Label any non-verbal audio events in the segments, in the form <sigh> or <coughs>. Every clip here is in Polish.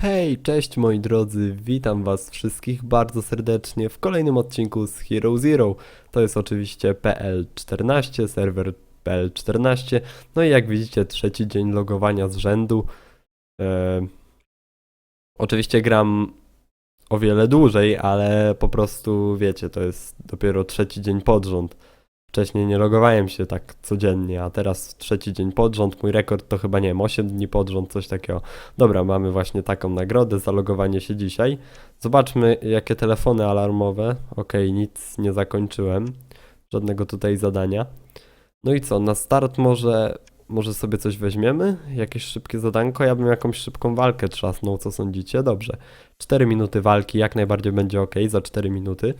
Hej, cześć moi drodzy, witam was wszystkich bardzo serdecznie w kolejnym odcinku z Hero Zero. To jest oczywiście PL14, serwer PL14. No i jak widzicie, trzeci dzień logowania z rzędu. E, oczywiście gram o wiele dłużej, ale po prostu wiecie, to jest dopiero trzeci dzień pod rząd. Wcześniej nie logowałem się tak codziennie, a teraz trzeci dzień pod rząd. Mój rekord to chyba nie wiem, 8 dni pod rząd, coś takiego. Dobra, mamy właśnie taką nagrodę za logowanie się dzisiaj. Zobaczmy, jakie telefony alarmowe. Okej, nic nie zakończyłem. Żadnego tutaj zadania. No i co, na start może, może sobie coś weźmiemy? Jakieś szybkie zadanko? Ja bym jakąś szybką walkę trzasnął, co sądzicie? Dobrze. 4 minuty walki, jak najbardziej będzie ok, za 4 minuty.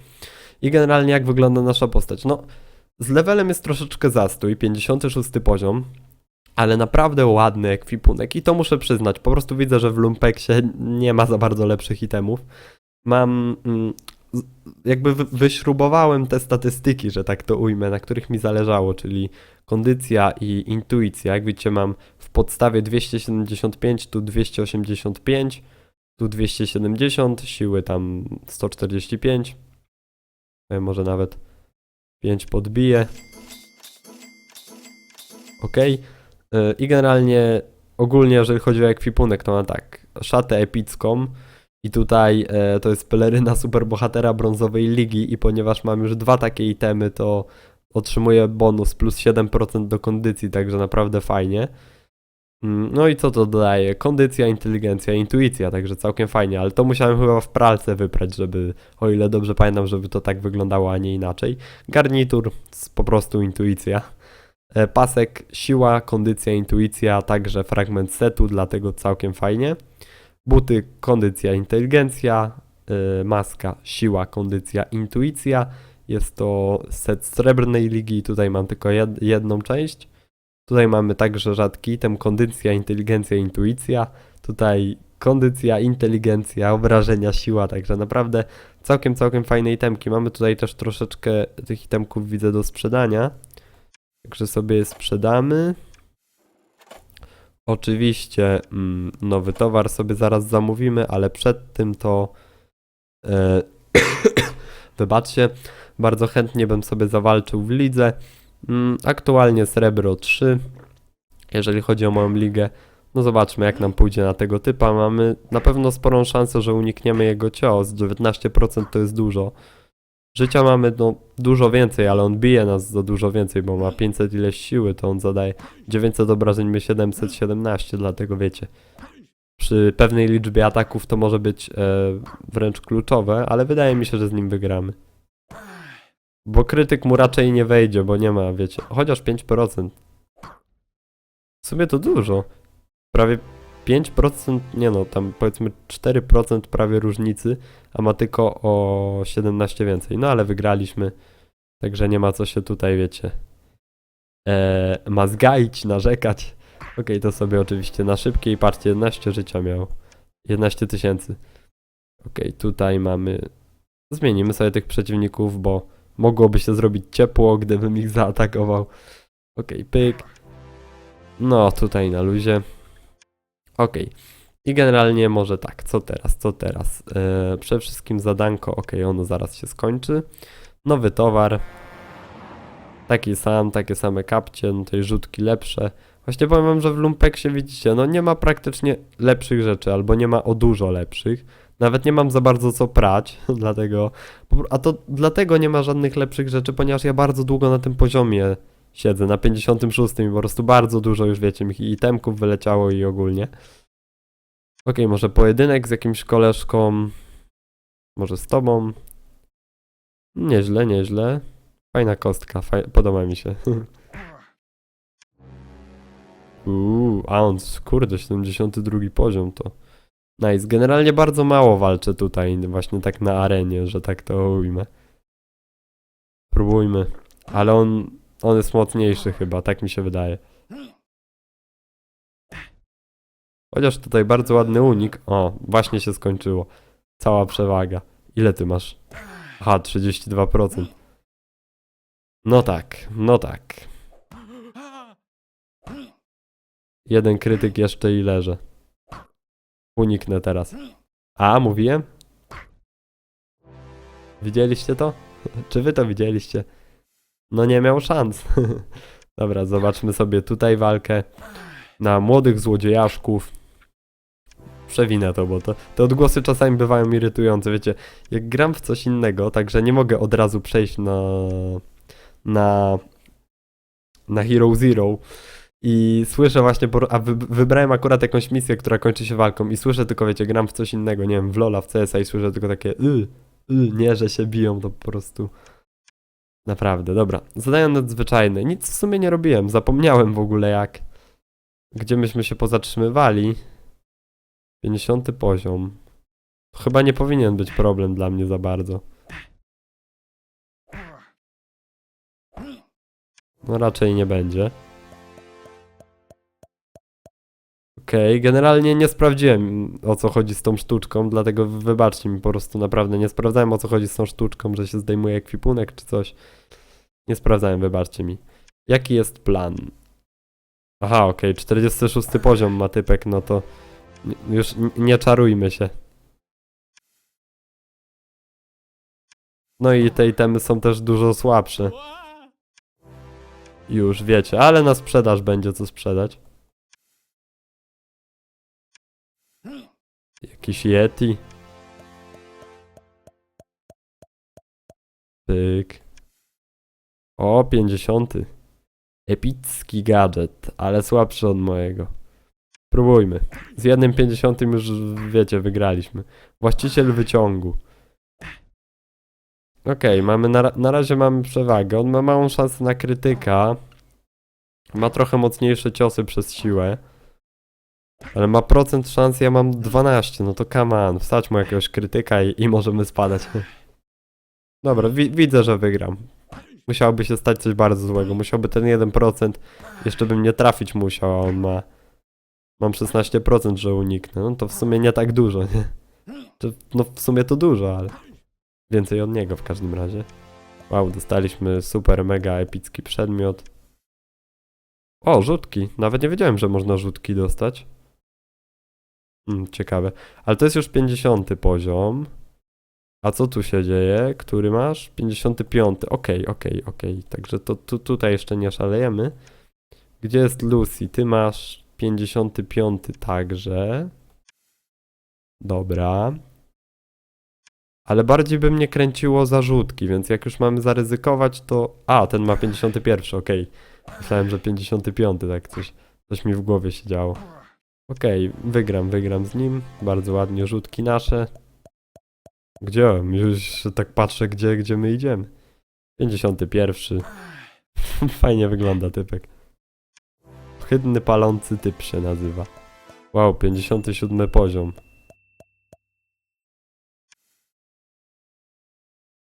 I generalnie jak wygląda nasza postać? No, z levelem jest troszeczkę zastój, 56 poziom, ale naprawdę ładny ekwipunek i to muszę przyznać. Po prostu widzę, że w Lumpeksie nie ma za bardzo lepszych itemów. Mam. Mm, jakby wy- wyśrubowałem te statystyki, że tak to ujmę, na których mi zależało, czyli kondycja i intuicja. Jak widzicie, mam w podstawie 275, tu 285, tu 270, siły tam 145. E, Może nawet 5 podbije. Ok. I generalnie ogólnie, jeżeli chodzi o ekwipunek, to mam tak. Szatę epicką. I tutaj e, to jest peleryna superbohatera brązowej ligi. I ponieważ mam już dwa takie itemy, to otrzymuję bonus plus 7% do kondycji, także naprawdę fajnie. Mm, No i co to dodaje? Kondycja, inteligencja, intuicja, także całkiem fajnie, ale to musiałem chyba w pralce wyprać, żeby, o ile dobrze pamiętam, żeby to tak wyglądało, a nie inaczej. Garnitur, po prostu intuicja. E, Pasek, siła, kondycja, intuicja, także fragment setu, dlatego całkiem fajnie. Buty, kondycja, inteligencja. e, Maska, siła, kondycja, intuicja. Jest to set srebrnej ligi, tutaj mam tylko jed jedną część. Tutaj mamy także rzadki item, kondycja, inteligencja, intuicja. Tutaj kondycja, inteligencja, obrażenia, siła, także naprawdę całkiem, całkiem fajne itemki. Mamy tutaj też troszeczkę tych itemków widzę do sprzedania. Także sobie je sprzedamy. Oczywiście mm, nowy towar sobie zaraz zamówimy, ale przed tym to e, <coughs> wybaczcie, bardzo chętnie bym sobie zawalczył w lidze. Mm, aktualnie srebro 3, jeżeli chodzi o moją ligę. No zobaczmy jak nam pójdzie na tego typa. Mamy na pewno sporą szansę, że unikniemy jego cios. 19% to jest dużo. Życia mamy no, dużo więcej, ale on bije nas za dużo więcej, bo ma 500 ileś siły, to on zadaje 900 obrażeń, my 717, dlatego wiecie. Przy pewnej liczbie ataków to może być e, wręcz kluczowe, ale wydaje mi się, że z nim wygramy. Bo krytyk mu raczej nie wejdzie, bo nie ma, wiecie, chociaż 5%. W sumie to dużo. Prawie 5%, nie no, tam powiedzmy 4% prawie różnicy, a ma tylko o 17 więcej. No ale wygraliśmy, także nie ma co się tutaj, wiecie, e, mazgaić, narzekać. Okej, to sobie oczywiście na szybkiej patrzcie, 11 życia miał. 11 tysięcy. Okej, tutaj mamy... Zmienimy sobie tych przeciwników, bo mogłoby się zrobić ciepło, gdybym ich zaatakował. Okej, pyk. No, tutaj na luzie. Okej. I generalnie może tak, co teraz, co teraz? Eee, przede wszystkim zadanko, okej, ono zaraz się skończy. Nowy towar. Taki sam, takie same kapcie, no tej rzutki lepsze. Właśnie powiem wam, że w Lumpeksie widzicie, no nie ma praktycznie lepszych rzeczy, albo nie ma o dużo lepszych. Nawet nie mam za bardzo co prać, <laughs> dlatego... A to dlatego nie ma żadnych lepszych rzeczy, ponieważ ja bardzo długo na tym poziomie siedzę, na 56 i po prostu bardzo dużo już, wiecie, mi itemków wyleciało i ogólnie. Okej, może pojedynek z jakimś koleżką, może z tobą. Nieźle, nieźle. Fajna kostka, faj... podoba mi się. <laughs> Uuu, a on, kurde, 72 poziom to. Nice. Generalnie bardzo mało walczę tutaj, właśnie tak na arenie, że tak to ujmę. Próbujmy. Ale on, on jest mocniejszy chyba, tak mi się wydaje. Chociaż tutaj bardzo ładny unik. O, właśnie się skończyło. Cała przewaga. Ile ty masz? Aha, 32%. No tak, no tak. Jeden krytyk jeszcze i leżę. Uniknę teraz. A, mówiłem? Widzieliście to? <laughs> Czy wy to widzieliście? No nie miał szans. <laughs> Dobra, zobaczmy sobie tutaj walkę na młodych złodziejaszków. Przewinę to, bo to, te odgłosy czasami bywają irytujące. Wiecie, jak gram w coś innego, także nie mogę od razu przejść na na na Hero Zero i słyszę właśnie, a wy, wybrałem akurat jakąś misję, która kończy się walką i słyszę tylko, wiecie, gram w coś innego, nie wiem, w Lola, w CS-a i słyszę tylko takie y, y, nie, że się biją, to po prostu naprawdę, dobra. Zadania nadzwyczajne, nic w sumie nie robiłem, zapomniałem w ogóle jak, gdzie myśmy się pozatrzymywali. 50 poziom. Chyba nie powinien być problem dla mnie za bardzo. No raczej nie będzie. Okej, generalnie nie sprawdziłem o co chodzi z tą sztuczką, dlatego wy- wybaczcie mi po prostu naprawdę nie sprawdzałem o co chodzi z tą sztuczką, że się zdejmuje ekwipunek czy coś. Nie sprawdzałem, wybaczcie mi. Jaki jest plan? Aha, okej, 46 poziom ma typek, no to już nie czarujmy się. No i te itemy są też dużo słabsze. Już wiecie, ale na sprzedaż będzie co sprzedać. Jakiś Yeti. Pyk. O, 50. Epicki gadżet, ale słabszy od mojego. Próbujmy. Z jednym 50 już wiecie, wygraliśmy. Właściciel wyciągu. Okej, mamy na, na razie mamy przewagę. On ma małą szansę na krytyka. Ma trochę mocniejsze ciosy przez siłę. Ale ma procent szans, ja mam 12, no to come on, wstać mu jakiegoś krytyka i, i możemy spadać. Dobra, wi widzę, że wygram. Musiałoby się stać coś bardzo złego, musiałby ten 1%, jeszcze bym nie trafić musiał, a on ma... Mam 16%, że uniknę, no to w sumie nie tak dużo, nie? No w sumie to dużo, ale... Więcej od niego w każdym razie. Wow, dostaliśmy super, mega epicki przedmiot. O, rzutki. Nawet nie wiedziałem, że można rzutki dostać. Hmm, ciekawe. Ale to jest już 50 poziom. A co tu się dzieje? Który masz? 55. Okej, okej, okej. Także to tu, tutaj jeszcze nie szalejemy. Gdzie jest Lucy? Ty masz 55 także. Dobra. Ale bardziej by mnie kręciło zarzutki, więc jak już mamy zaryzykować, to... A, ten ma 51, okej. Myślałem, że 55, tak coś, coś mi w głowie się działo. Okej, wygram, wygram z nim. Bardzo ładnie, rzutki nasze. Gdzie? Już tak patrzę, gdzie, gdzie my idziemy. 51. <laughs> Fajnie wygląda typek. Ohydny palący typ się nazywa. Wow, 57 poziom.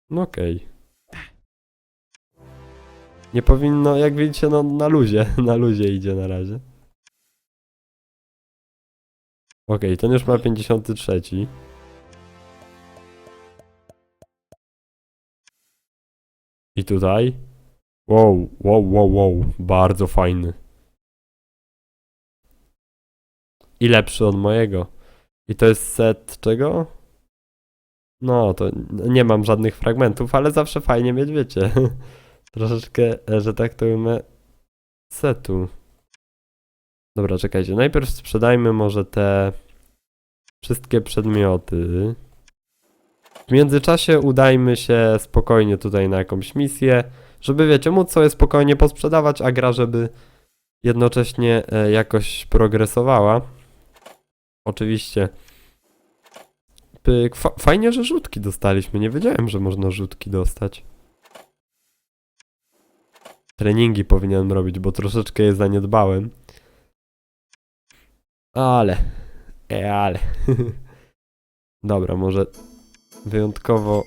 No okej. Nie powinno, jak widzicie, no na luzie, <laughs> na luzie idzie na razie. Okej, ten już ma 53. I tutaj? Wow, wow, wow, wow, bardzo fajny. I lepszy od mojego. I to jest set czego? No, to nie mam żadnych fragmentów, ale zawsze fajnie mieć, wiecie. <laughs> Troszeczkę, e, że tak to ujmę, setu. Dobra, czekajcie. Najpierw sprzedajmy może te wszystkie przedmioty. W międzyczasie udajmy się spokojnie tutaj na jakąś misję, żeby wiecie, móc sobie spokojnie posprzedawać, a gra, żeby jednocześnie e, jakoś progresowała. Oczywiście. Pyk. Fa fajnie, że rzutki dostaliśmy. Nie wiedziałem, że można rzutki dostać. Treningi powinienem robić, bo troszeczkę je zaniedbałem. Ale. E, ale. <laughs> Dobra, może wyjątkowo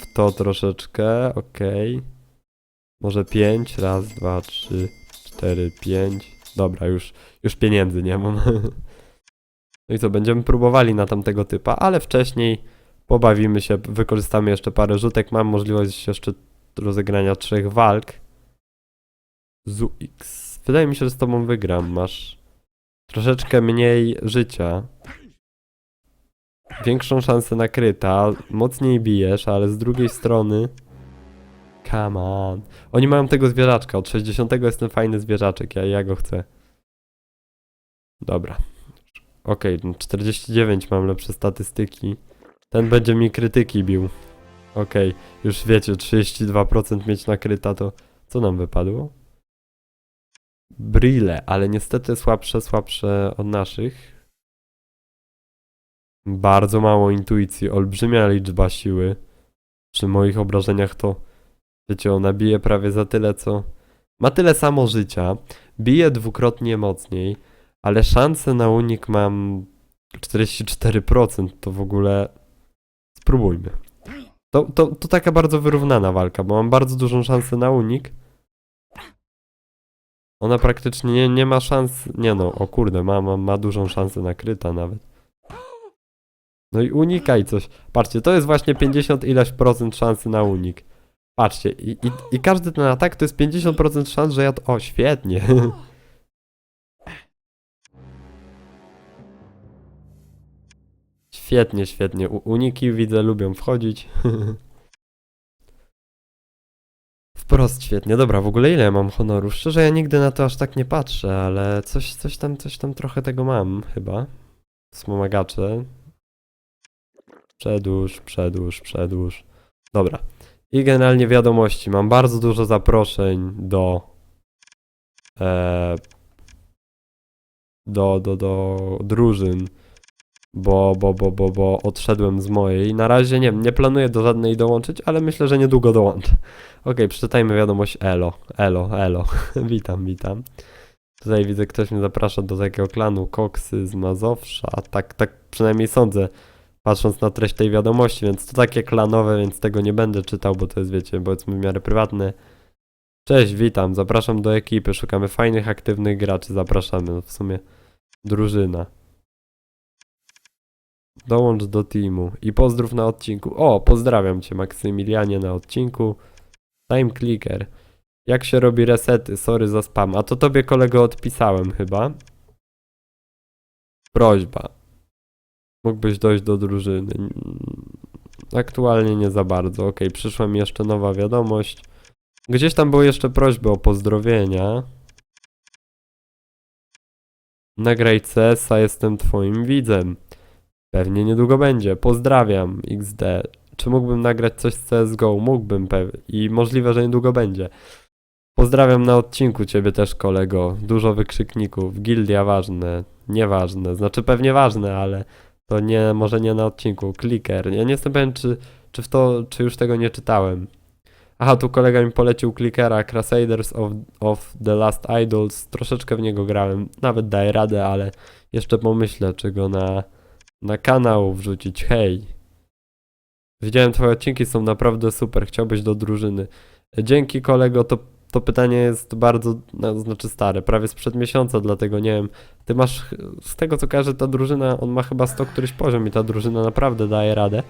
w to troszeczkę. Okej. Może pięć. Raz, dwa, trzy, cztery, pięć. Dobra, już, już pieniędzy nie mam. <laughs> No i co, będziemy próbowali na tamtego typa, ale wcześniej pobawimy się, wykorzystamy jeszcze parę rzutek. Mam możliwość jeszcze rozegrania trzech walk. ZUX. Wydaje mi się, że z tobą wygram. Masz troszeczkę mniej życia. Większą szansę na kryta, mocniej bijesz, ale z drugiej strony... Come on. Oni mają tego zwierzaczka, od 60 jest ten fajny zwierzaczek, ja, ja go chcę. Dobra. Okej, no 49 mam lepsze statystyki. Ten będzie mi krytyki bił. Okej, już wiecie, 32% mieć na kryta to... Co nam wypadło? Brille, ale niestety słabsze, słabsze od naszych. Bardzo mało intuicji, olbrzymia liczba siły. Przy moich obrażeniach to, wiecie, ona bije prawie za tyle, co... Ma tyle samo życia, bije dwukrotnie mocniej, ale szanse na unik mam 44%, to w ogóle... Spróbujmy. To, to, to taka bardzo wyrównana walka, bo mam bardzo dużą szansę na unik. Ona praktycznie nie, nie ma szans. Nie no, o kurde, ma, ma, ma dużą szansę na kryta nawet. No i unikaj coś. Patrzcie, to jest właśnie 50 ileś procent szansy na unik. Patrzcie, i, i, i każdy ten atak to jest 50% szans, że ja to... O, świetnie. <laughs> Świetnie, świetnie. U, uniki widzę, lubią wchodzić. <laughs> Wprost świetnie. Dobra, w ogóle ile mam honorów? Szczerze, ja nigdy na to aż tak nie patrzę, ale coś, coś tam, coś tam trochę tego mam chyba. Wspomagacze. Przedłuż, przedłuż, przedłuż. Dobra. I generalnie wiadomości. Mam bardzo dużo zaproszeń do e, do, do, do drużyn, bo, bo, bo, bo, bo odszedłem z mojej. Na razie nie nie planuję do żadnej dołączyć, ale myślę, że niedługo dołączę. Okej, przeczytajmy wiadomość Elo. Elo, elo. <laughs> witam, witam. Tutaj widzę, ktoś mnie zaprasza do takiego klanu Koksy z Mazowsza. Tak, tak przynajmniej sądzę, patrząc na treść tej wiadomości, więc to takie klanowe, więc tego nie będę czytał, bo to jest, wiecie, powiedzmy w miarę prywatne. Cześć, witam, zapraszam do ekipy, szukamy fajnych, aktywnych graczy, zapraszamy, no w sumie drużyna. Dołącz do teamu i pozdrów na odcinku. O, pozdrawiam cię Maksymilianie na odcinku. Time clicker. Jak się robi resety? Sorry za spam. A to tobie kolego odpisałem chyba. Prośba. Mógłbyś dojść do drużyny. Aktualnie nie za bardzo. Ok, przyszła mi jeszcze nowa wiadomość. Gdzieś tam były jeszcze prośby o pozdrowienia. Nagraj CS-a, jestem twoim widzem. Pewnie niedługo będzie. Pozdrawiam, XD. Czy mógłbym nagrać coś z CSGO? Mógłbym pewnie. I możliwe, że niedługo będzie. Pozdrawiam na odcinku ciebie też, kolego. Dużo wykrzykników. Gildia ważne. Nieważne. Znaczy pewnie ważne, ale to nie, może nie na odcinku. Clicker. Ja nie jestem pewien, czy, czy w to, czy już tego nie czytałem. Aha, tu kolega mi polecił Clickera Crusaders of, of the Last Idols. Troszeczkę w niego grałem. Nawet daję radę, ale jeszcze pomyślę, czy go na, na kanał wrzucić. Hej. Widziałem twoje odcinki, są naprawdę super. Chciałbyś do drużyny. Dzięki kolego, to, to pytanie jest bardzo, no, znaczy stare, prawie sprzed miesiąca, dlatego nie wiem. Ty masz, z tego co kojarzę, ta drużyna, on ma chyba 100 któryś poziom i ta drużyna naprawdę daje radę.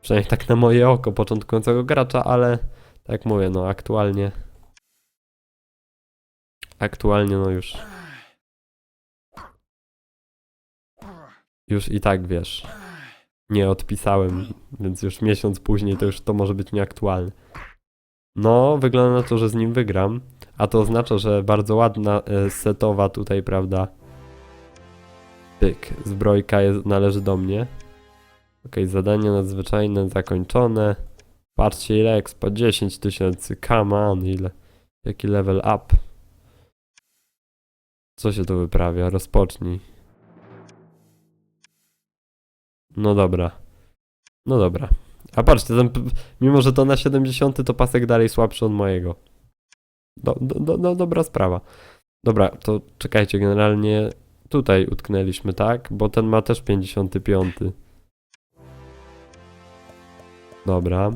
Przynajmniej tak na moje oko początkującego gracza, ale tak mówię, no aktualnie. Aktualnie no już. Już i tak wiesz. Nie odpisałem, więc już miesiąc później to już to może być nieaktualne. No, wygląda na to, że z nim wygram. A to oznacza, że bardzo ładna e, setowa tutaj, prawda? Pyk, zbrojka jest, należy do mnie. Okej, zadanie nadzwyczajne zakończone. Patrzcie ile expa, 10 tysięcy, come on, ile. Jaki level up. Co się tu wyprawia? Rozpocznij. No dobra. No dobra. A patrzcie, ten, mimo że to na 70 to pasek dalej słabszy od mojego. Do, do, do, do, dobra sprawa. Dobra, to czekajcie, generalnie tutaj utknęliśmy, tak? Bo ten ma też 55. Dobra.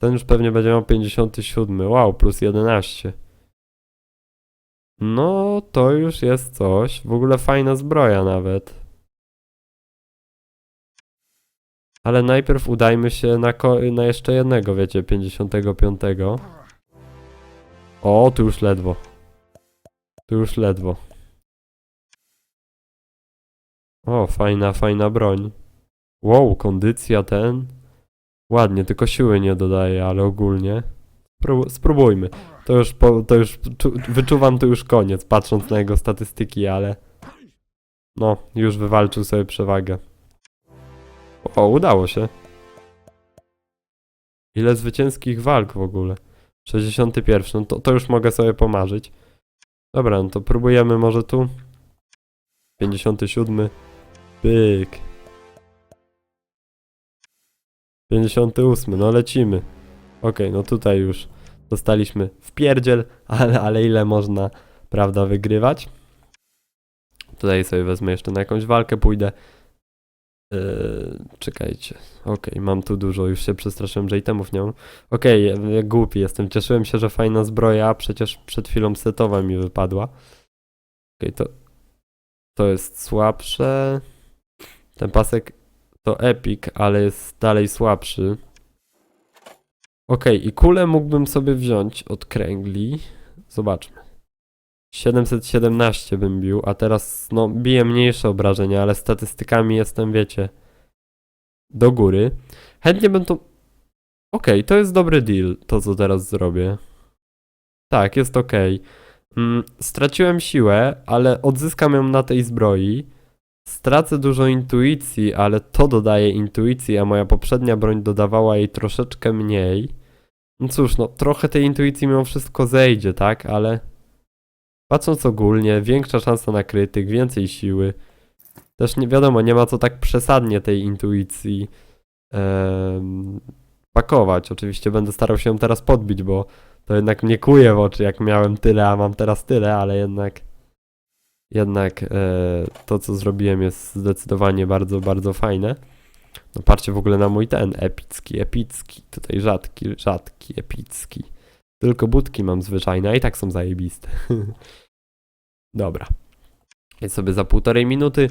Ten już pewnie będzie miał 57. Wow, plus 11. No, to już jest coś. W ogóle fajna zbroja nawet. Ale najpierw udajmy się na, na jeszcze jednego, wiecie, 55. O, tu już ledwo. Tu już ledwo. O, fajna, fajna broń. Wow, kondycja ten. Ładnie, tylko siły nie dodaje, ale ogólnie. Spró- spróbujmy. To już, po, to już czu- wyczuwam to już koniec, patrząc na jego statystyki, ale. No, już wywalczył sobie przewagę. O, udało się. Ile zwycięskich walk w ogóle? 61. No to, to już mogę sobie pomarzyć. Dobra, no to próbujemy może tu. 57. Pyk. 58. No lecimy. Okej, no tutaj już dostaliśmy w pierdziel, <laughs> ale, ale ile można, prawda, wygrywać? Tutaj sobie wezmę jeszcze na jakąś walkę, pójdę. Yy, czekajcie. Okej, mam tu dużo, już się przestraszyłem, że itemów nie mam. Okej, ja- głupi jestem. Cieszyłem się, że fajna zbroja, przecież przed chwilą setowa mi wypadła. Okej, to, to jest słabsze. Ten pasek to epic, ale jest dalej słabszy. Okej, i kulę mógłbym sobie wziąć od kręgli. Zobaczmy. 717 bym bił, a teraz no biję mniejsze obrażenia, ale statystykami jestem, wiecie, do góry. Chętnie bym to... Okej, to jest dobry deal, to co teraz zrobię. Tak, jest okej. Mm, straciłem siłę, ale odzyskam ją na tej zbroi. Stracę dużo intuicji, ale to dodaje intuicji, a moja poprzednia broń dodawała jej troszeczkę mniej. No cóż, no trochę tej intuicji mimo wszystko zejdzie, tak? Ale patrząc ogólnie, większa szansa na krytyk, więcej siły. Też nie wiadomo, nie ma co tak przesadnie tej intuicji pakować. Oczywiście będę starał się ją teraz podbić, bo to jednak mnie kuje w oczy, jak miałem tyle, a mam teraz tyle, ale jednak jednak e, to, co zrobiłem jest zdecydowanie bardzo, bardzo fajne. No patrzcie w ogóle na mój ten, epicki, epicki, tutaj rzadki, rzadki, epicki. Tylko budki mam zwyczajne, a i tak są zajebiste. <laughs> Dobra. Jest sobie za półtorej minuty.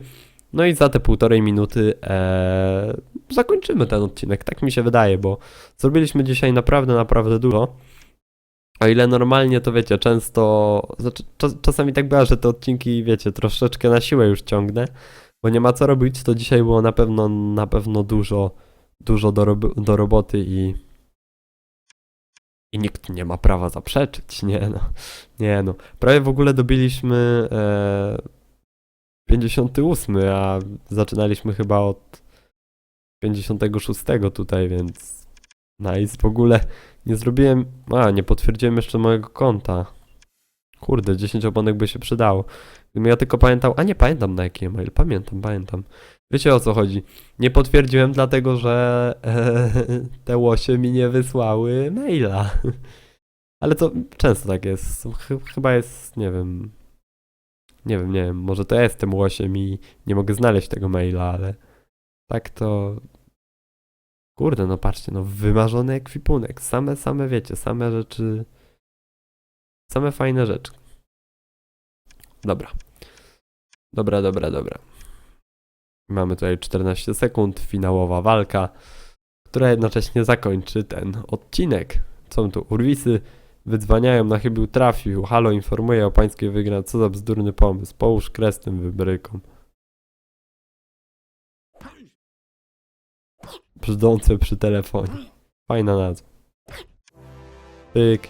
No i za te półtorej minuty e, zakończymy ten odcinek, tak mi się wydaje, bo zrobiliśmy dzisiaj naprawdę, naprawdę dużo. O ile normalnie to wiecie, często, znaczy, czas, czasami tak bywa, że te odcinki, wiecie, troszeczkę na siłę już ciągnę, bo nie ma co robić, to dzisiaj było na pewno, na pewno dużo, dużo do, rob- do roboty i, i nikt nie ma prawa zaprzeczyć, nie no, nie no. Prawie w ogóle dobiliśmy e, 58, a zaczynaliśmy chyba od 56 tutaj, więc nice. W ogóle nie zrobiłem. A, nie potwierdziłem jeszcze mojego konta. Kurde, 10 oponek by się przydało. Gdybym ja tylko pamiętał. A nie pamiętam na jaki e-mail. Pamiętam, pamiętam. Wiecie o co chodzi? Nie potwierdziłem, dlatego że e, te łosie mi nie wysłały maila. Ale to często tak jest. Ch- chyba jest, nie wiem. Nie wiem, nie wiem. Może to ja jestem łosiem i nie mogę znaleźć tego maila, ale tak to Kurde, no patrzcie, no wymarzony ekwipunek, same, same wiecie, same rzeczy, same fajne rzeczy. Dobra. Dobra, dobra, dobra. Mamy tutaj 14 sekund, finałowa walka, która jednocześnie zakończy ten odcinek. Są tu urwisy, wydzwaniają na chybił trafił, halo informuje o pańskiej wygranej, co za bzdurny pomysł, połóż kres tym wybrykom. Brzdące przy telefonie. Fajna nazwa. Pyk.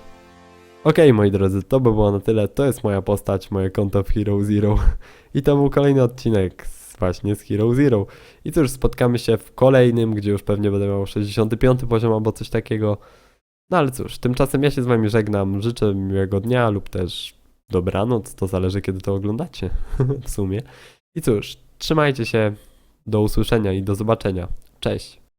Okej, moi drodzy, to by było na tyle. To jest moja postać, moje konto w Hero Zero. I to był kolejny odcinek właśnie z Hero Zero. I cóż, spotkamy się w kolejnym, gdzie już pewnie będę miał 65 poziom albo coś takiego. No ale cóż, tymczasem ja się z wami żegnam. Życzę miłego dnia lub też dobranoc. To zależy, kiedy to oglądacie <laughs> w sumie. I cóż, trzymajcie się. Do usłyszenia i do zobaczenia. Cześć.